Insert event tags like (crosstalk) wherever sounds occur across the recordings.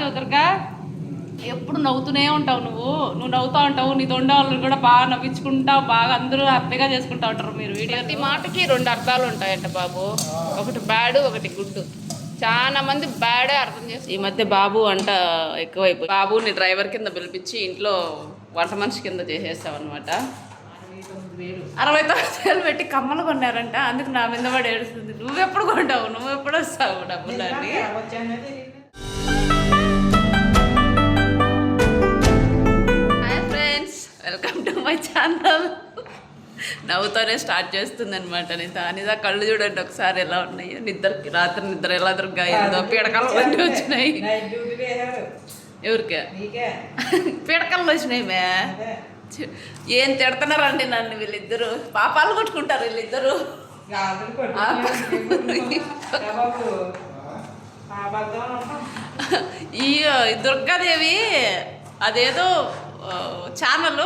కాదు దుర్గా. ఎప్పుడు నవ్వుతూనే ఉంటావు నువ్వు. నువ్వు నవ్వుతా ఉంటావు నీ దొండ వాళ్ళని కూడా బాగా నవ్వించుకుంటావు బాగా అందరూ హ్యాపీగా చేసుకుంటా ఉంటారు మీరు వీడియో ప్రతి మాటకి రెండు అర్థాలు ఉంటాయంట బాబు. ఒకటి బ్యాడ్ ఒకటి గుడ్. చాలా మంది బ్యాడే అర్థం చేసి ఈ మధ్య బాబు వంట ఎక్కువైపోయి బాబుని డ్రైవర్ కింద పిలిపించి ఇంట్లో వంట మనిషి కింద చేసేస్తాం అనమాట అరవై తొమ్మిది వేలు పెట్టి కమ్మలు కొన్నారంట. అందుకు నా మీద పడి ఏడుస్తుంది. నువ్వెప్పుడు కొంటావు? నువ్వు ఎప్పుడు వస్తావు డబ్బులు అని? వెల్కమ్ టు మై ఛానల్ నవ్వుతోనే స్టార్ట్ చేస్తుంది అనమాట నేను అనిదా కళ్ళు చూడండి ఒకసారి ఎలా ఉన్నాయో నిద్రకి రాత్రి నిద్ర ఎలా దొరికా ఏదో పీడకలు వంటి వచ్చినాయి ఎవరికి పీడకలు వచ్చినాయి మే ఏం తిడుతున్నారండి నన్ను వీళ్ళిద్దరు పాపాలు కొట్టుకుంటారు వీళ్ళిద్దరు ఈ దుర్గాదేవి అదేదో ఛానల్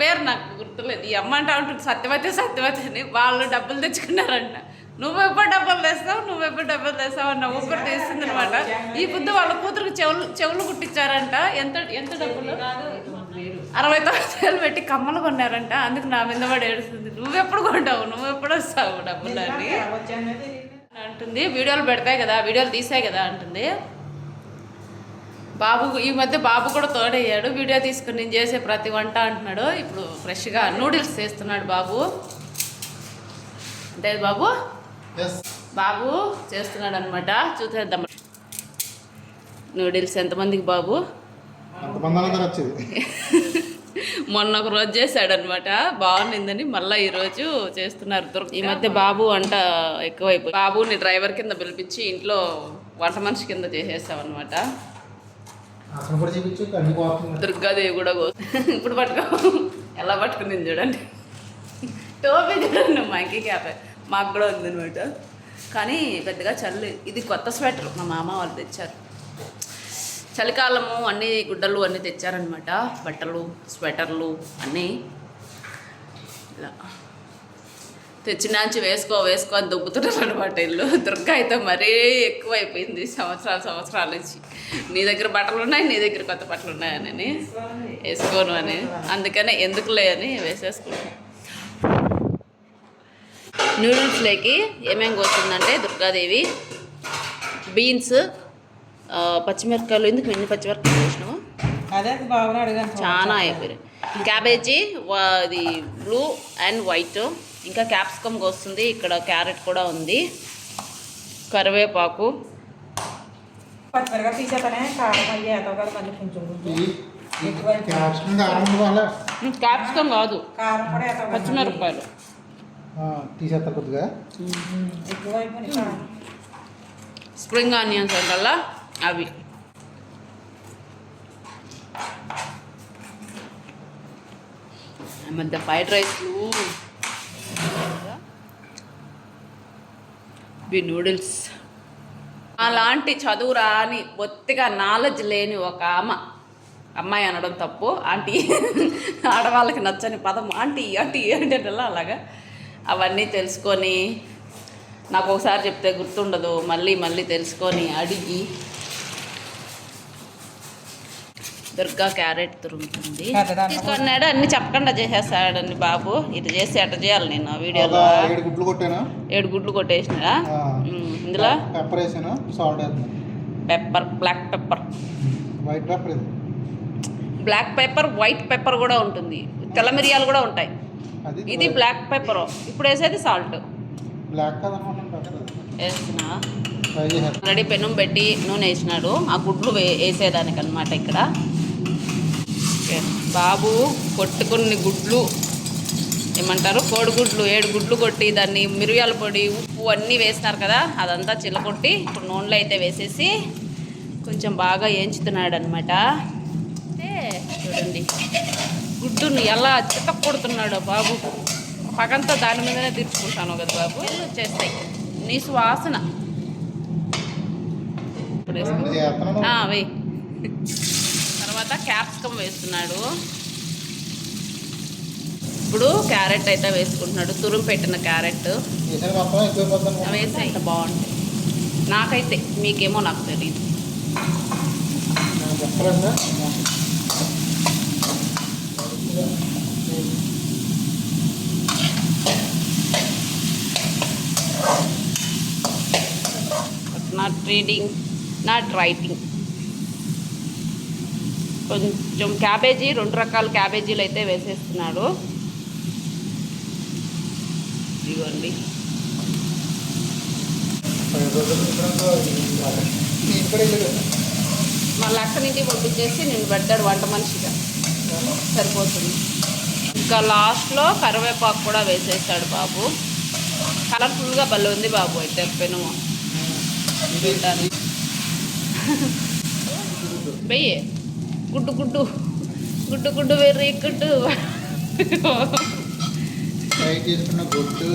పేరు నాకు గుర్తులేదు. ఈ అమ్మ అంటా ఉంటుంది సత్యవతి సత్యవతి అని. వాళ్ళు డబ్బులు తెచ్చుకున్నారంట. నువ్వు ఎప్పుడు డబ్బులు తెస్తావు నువ్వు ఎప్పుడు డబ్బులు తెస్తావు అన్న ఊపిరి తీస్తుంది అనమాట ఈ బుద్ధి వాళ్ళ కూతురు చెవులు చెవులు కుట్టించారంట. ఎంత ఎంత డబ్బులు? అరవై తొమ్మిది వేలు పెట్టి కమ్మలు కొన్నారంట. అందుకు నా మీద పడి ఏడుస్తుంది. నువ్వు ఎప్పుడు కొంటావు నువ్వు ఎప్పుడు వస్తావు డబ్బులు అని. అంటుంది. వీడియోలు పెడతాయి కదా వీడియోలు తీసాయి కదా అంటుంది. బాబు ఈ మధ్య బాబు కూడా తోడయ్యాడు వీడియో తీసుకుని నేను చేసే ప్రతి వంట అంటున్నాడు. ఇప్పుడు ఫ్రెష్గా నూడిల్స్ చేస్తున్నాడు బాబు. అంటే బాబు? బాబు చేస్తున్నాడు అనమాట చూసేద్దాం. నూడిల్స్ ఎంతమందికి బాబు? (laughs) మొన్న ఒక రోజు చేశాడు అనమాట బాగుండిందని మళ్ళీ ఈ రోజు చేస్తున్నారు దుర్గ. ఈ మధ్య బాబు వంట ఎక్కువైపోయి బాబుని డ్రైవర్ కింద పిలిపించి ఇంట్లో వంట మనిషి కింద చేసేస్తాం కూడా చూపించు అన్ని దుర్గాదేవి కూడా (laughs) ఇప్పుడు పట్టుకో. ఎలా పట్టుకుంది చూడండి. టోపీ చూడండి మాకి క్యాప్. మాకు కూడా ఉందన్నమాట. కానీ పెద్దగా చల్లి ఇది కొత్త స్వెటర్ మా మామ వాళ్ళు తెచ్చారు. చలికాలము అన్ని గుడ్డలు అన్నీ తెచ్చారనమాట బట్టలు స్వెటర్లు అన్నీ. ఇలా. తెచ్చినాంచి వేసుకో వేసుకో అని దుబ్బుతున్నారు అనమాట ఇల్లు. దుర్గా అయితే మరీ ఎక్కువ అయిపోయింది సంవత్సరాలు సంవత్సరాల నుంచి. నీ దగ్గర బట్టలు ఉన్నాయి నీ దగ్గర కొత్త బట్టలు ఉన్నాయని వేసుకోను అని. అందుకనే ఎందుకులే అని వేసేసుకున్నాను నూడిల్స్లోకి ఏమేమి కోస్తుందంటే దుర్గాదేవి బీన్స్ పచ్చిమిరపకాయలు. ఎందుకు ఎన్ని పచ్చిమిరపకాయలు వేసినావు అదే చాలా అయిపోయాయి క్యాబేజీ ఇది బ్లూ అండ్ వైట్. ఇంకా క్యాప్సికమ్ వస్తుంది ఇక్కడ క్యారెట్ కూడా ఉంది. కరివేపాకు. క్యాప్సికమ్ కాదు. పచ్చిమిరపకాయలు. తీసేస్తా కొద్దిగా. స్ప్రింగ్ ఆనియన్స్ అంటల్లా? అవి. మధ్య ఫ్రైడ్ రైస్లు ఇవి నూడిల్స్ అలాంటి చదువు రాని బొత్తిగా నాలెడ్జ్ లేని ఒక ఆమె అమ్మాయి అనడం తప్పు. ఆంటీ ఆడవాళ్ళకి నచ్చని పదం ఆంటీ ఆంటీ అంటే అలాగా? అవన్నీ తెలుసుకొని నాకు ఒకసారి చెప్తే గుర్తుండదు. మళ్ళీ మళ్ళీ తెలుసుకొని అడిగి దుర్గా క్యారెట్ పెద్దదాన్ని తీసుకున్నాడు అన్ని చెప్పకుండా చేసేస్తాడని బాబు. ఇది చేసి అట్ట చేయాలి నేను వీడియోలో. ఏడు గుడ్లు కొట్టాను? ఏడు గుడ్లు ఉమ్, ఇందులో? పెప్పర్ వేసాను? సాల్ట్ వేస్తున్నాను pepper black pepper white pepper black pepper white pepper కూడా ఉంటుంది. తెల్ల మిరియాలు కూడా ఉంటాయి. ఇది బ్లాక్ పెప్పర్ ఇప్పుడు వేసేది సాల్ట్ బ్లాక్ చేసేస్తాను ఆల్రెడీ పెనం పెట్టి నూనె వేసినాడు. ఆ గుడ్లు వే వేసేదానికి అనమాట ఇక్కడ. బాబు కొట్టుకుని గుడ్లు ఏమంటారు? కోడిగుడ్లు ఏడు గుడ్లు కొట్టి దాన్ని మిరియాల పొడి ఉప్పు అన్నీ వేసినారు కదా అదంతా చిల్లకొట్టి ఇప్పుడు నూనెలో అయితే వేసేసి కొంచెం బాగా వేయించుతున్నాడు అనమాట అంటే చూడండి గుడ్డును ఎలా చితక్ కొడుతున్నాడు బాబు. పగంతా దాని మీదనే తీర్చుకుంటాను కదా బాబు. ఇల్లు వచ్చేస్తాయి. నీ సువాసన ఇప్పుడు వేసుకో. రెండు చేస్తున్నాను ఆ, వెయ్యి తర్వాత క్యాప్సికమ్ వేస్తున్నాడు. ఇప్పుడు క్యారెట్ అయితే వేసుకుంటున్నాడు. తురుము పెట్టిన క్యారెట్. వేసి బాగుంటాయి నాకైతే మీకేమో నాకు తెలియదు నాట్ రీడింగ్ నాట్ రైటింగ్ కొంచెం క్యాబేజీ రెండు రకాల క్యాబేజీలు అయితే వేసేస్తున్నాడు. ఇదిగోండి. మళ్ళీ అక్కడి నుంచి పంపించేసి నేను పెడతాడు వంట మనిషిగా. సరిపోతుంది. ఇంకా లాస్ట్లో కరివేపాకు కూడా వేసేస్తాడు బాబు. కలర్ఫుల్గా భలే ఉంది బాబు అయితే పెనుము. వెయ్యి. గుడ్డు గుడ్డు గుడ్డు గుడ్డు వెర్రి గుడ్డు. ఫ్రై చేసుకున్న గుడ్డు.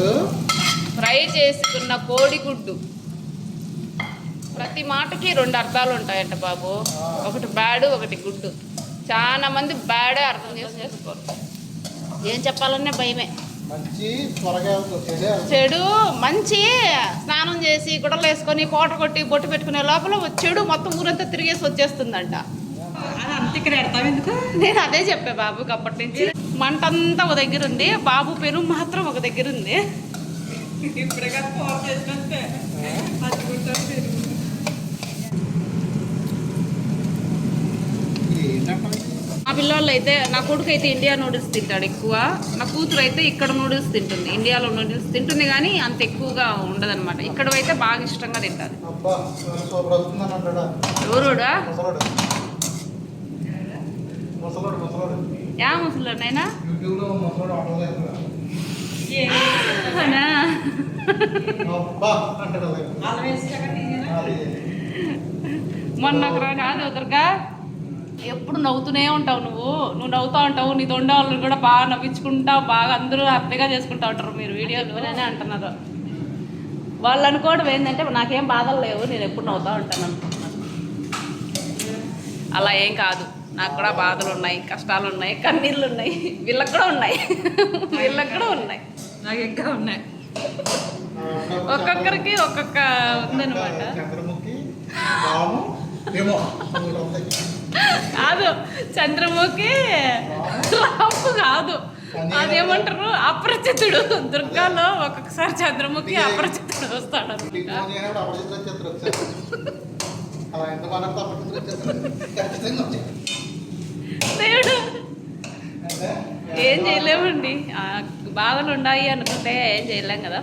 ఫ్రై చేసుకున్న కోడి గుడ్డు. ప్రతి మాటకి రెండు అర్థాలు ఉంటాయంట బాబు. ఒకటి బ్యాడ్ ఒకటి గుడ్డు. చాలా మంది బ్యాడే అర్థం చేసి చేసుకోరు. ఏం చెప్పాలనే భయమే. చెడు మంచి స్నానం చేసి గుడలు వేసుకొని కోట కొట్టి బొట్టు పెట్టుకునే లోపల చెడు మొత్తం ఊరంతా తిరిగేసి వచ్చేస్తుందంట. ఇక్కడ ఎడతావు ఎందుకు? నేను అదే చెప్పా బాబుకి అప్పటి నుంచి. మంట అంతా ఒక దగ్గర ఉంది. బాబు పెరు మాత్రం ఒక దగ్గర ఉంది. ఇప్పుడే కదా చేసినంతే మా పిల్లలు అయితే నా కొడుకు అయితే ఇండియా నూడిల్స్ తింటాడు ఎక్కువ. నా కూతురు అయితే ఇక్కడ నూడిల్స్ తింటుంది. ఇండియాలో నూడిల్స్ తింటుంది కానీ అంత ఎక్కువగా ఉండదన్నమాట. ఇక్కడ అయితే బాగా ఇష్టంగా అంటాడా? ఎవరుడా ముసలోడు ముసలోడు ముసలోడు యా ముసలోనైనా యూట్యూబ్లో ముసలోడు ఆటో చేస్తున్నాడు ఏం అవునా? అబ్బా అంటాడు అలాగే. అల్లం వేసి అది. మొన్న ఒక రోజు కాదు దుర్గా ఎప్పుడు నవ్వుతూనే ఉంటావు నువ్వు. నువ్వు నవ్వుతా ఉంటావు నీ దొండ వాళ్ళు కూడా బాగా నవ్వించుకుంటావు బాగా అందరూ హ్యాపీగా చేసుకుంటా ఉంటారు మీరు వీడియోలు. అని అంటున్నారు. వాళ్ళు అనుకోవడం ఏంటంటే నాకేం బాధలు లేవు నేను ఎప్పుడు నవ్వుతా ఉంటాను అనుకుంటున్నాను. అలా ఏం కాదు. నాకు కూడా బాధలు ఉన్నాయి కష్టాలు ఉన్నాయి కన్నీళ్ళు ఉన్నాయి. వీళ్ళకి కూడా ఉన్నాయి. వీళ్ళకి కూడా ఉన్నాయి. నాకు ఇంకా ఉన్నాయి. ఒక్కొక్కరికి ఒక్కొక్క ఉంటాయి. కాదు చంద్రముఖి రాము కాదు. అదేమంటారు అప్రచితుడు. దుర్గాలో ఒక్కొక్కసారి చంద్రముఖి అప్రచితుడు వస్తాడు అలా ఎంత మాట్లాడితే ఖచ్చితంగా ఏం చేయలేమండి. బాధలు ఉన్నాయి అనుకుంటే ఏం చేయలేం కదా.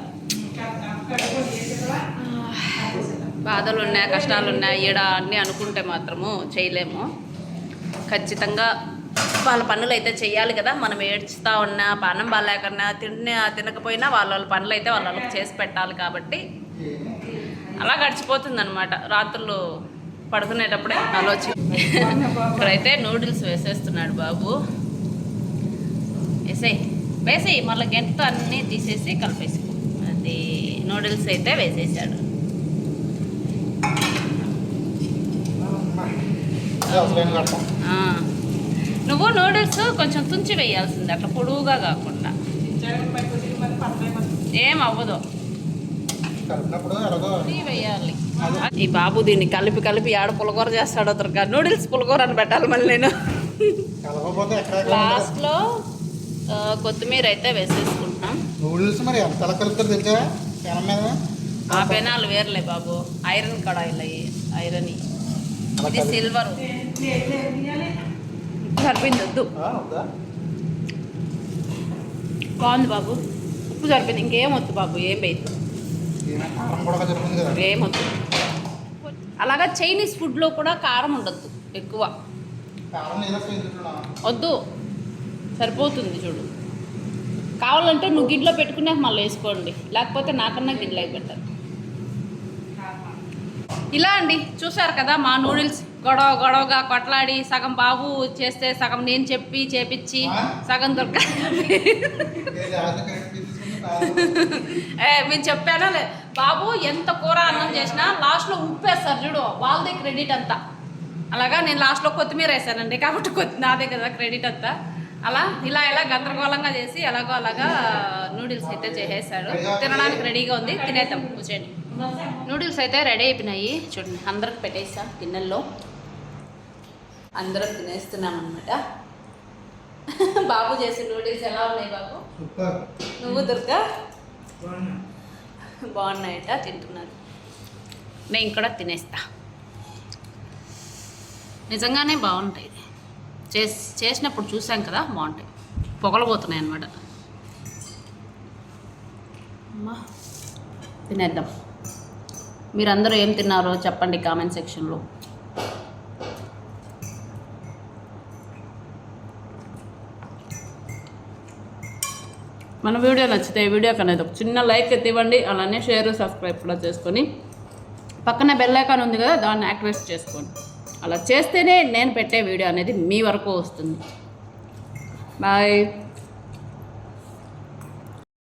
బాధలు ఉన్నాయి కష్టాలు ఉన్నాయి ఈడ అన్నీ అనుకుంటే మాత్రము చేయలేము. ఖచ్చితంగా వాళ్ళ పనులు అయితే చేయాలి కదా. మనం ఏడ్చుతా ఉన్నా పానం బాగాలేకన్నా తిన్న తినకపోయినా వాళ్ళ వాళ్ళ పనులు అయితే వాళ్ళ వాళ్ళకి చేసి పెట్టాలి కాబట్టి. అలా గడిచిపోతుంది అనమాట రాత్రులు పడుకునేటప్పుడే ఆలోచన ఇక్కడైతే నూడిల్స్ వేసేస్తున్నాడు బాబు. వేసేయి. వేసేయి. మళ్ళీ గంటతో అన్నీ తీసేసి కలిపేసుకో. అది నూడిల్స్ అయితే వేసేసాడు. నువ్వు నూడిల్స్ కొంచెం తుంచి వేయాల్సింది. అట్లా పొడువుగా కాకుండా. ఏం అవ్వదు. వేయాలి. ఈ బాబు దీన్ని కలిపి కలిపి ఆడ పులగూర చేస్తాడో దొరక నూడిల్స్ పులగూర అని పెట్టాలి మళ్ళీ నేను. లాస్ట్లో కొత్తిమీర అయితే వేసేసుకుంటున్నాం. నూడిల్స్ మరి ఎంత ఎలా కలుపుతారు తెలుసా? పెనం మీద? ఆ పెనాలు వేర్లే బాబు. ఐరన్ కడాయిలు అయ్యి ఐరన్ ఇది కలిపి- సిల్వర్. సరిపోయింది వద్దు? బాగుంది బాబు. ఉప్పు సరిపోయింది. ఇంకేం వద్దు బాబు ఏం వేయద్దు. ఈయన కారం కూడా చెప్పింది కదా ఏం వద్దు అలాగా చైనీస్ ఫుడ్లో కూడా కారం ఉండద్దు ఎక్కువ. వద్దు. సరిపోతుంది చూడు. కావాలంటే నువ్వు గిడ్లో పెట్టుకున్నాక మళ్ళీ వేసుకోండి. లేకపోతే నాకన్నా గిడ్లో పెట్టారు. ఇలా అండి. చూసారు కదా మా నూడిల్స్? గొడవ గొడవగా కొట్లాడి సగం బాబు చేస్తే సగం నేను చెప్పి చేపించి సగం దొరక (laughs) ఏ మీరు చెప్పానా లే? బాబు ఎంత కూర అన్నం చేసినా లాస్ట్లో ఉప్పు వేస్తారు చూడు వాళ్ళదే క్రెడిట్ అంతా. అలాగా నేను లాస్ట్లో కొత్తిమీర వేసానండి కాబట్టి కొత్తి నాదే కదా క్రెడిట్ అంతా. అలా ఇలా ఇలా గందరగోళంగా చేసి ఎలాగో అలాగా నూడిల్స్ అయితే చేసేసాడు. తినడానికి రెడీగా ఉంది తినేద్దాం కూర్చోండి. నూడిల్స్ అయితే రెడీ అయిపోయినాయి. చూడండి అందరికి పెట్టేసా గిన్నెల్లో. అందరం తినేస్తున్నాం అనమాట (laughs) బాబు చేసే నూడిల్స్ ఎలా ఉన్నాయి బాబు? నువ్వు దుర్గా? బాగున్నాయట తింటున్నారు. నేను కూడా తినేస్తా. నిజంగానే బాగుంటాయి. చేసి చేసినప్పుడు చూసాం కదా బాగుంటాయి. పొగలబోతున్నాయి అనమాట అమ్మా తినేద్దాం. మీరందరూ ఏం తిన్నారో చెప్పండి కామెంట్ సెక్షన్లో. మన వీడియో నచ్చితే వీడియో వీడియోకి అనేది ఒక చిన్న లైక్ ఎత్తివ్వండి అలానే షేర్ సబ్స్క్రైబ్ కూడా చేసుకొని. పక్కన బెల్ ఐకాన్ ఉంది కదా దాన్ని యాక్టివేట్ చేసుకోండి. అలా చేస్తేనే నేను పెట్టే వీడియో అనేది మీ వరకు వస్తుంది. బాయ్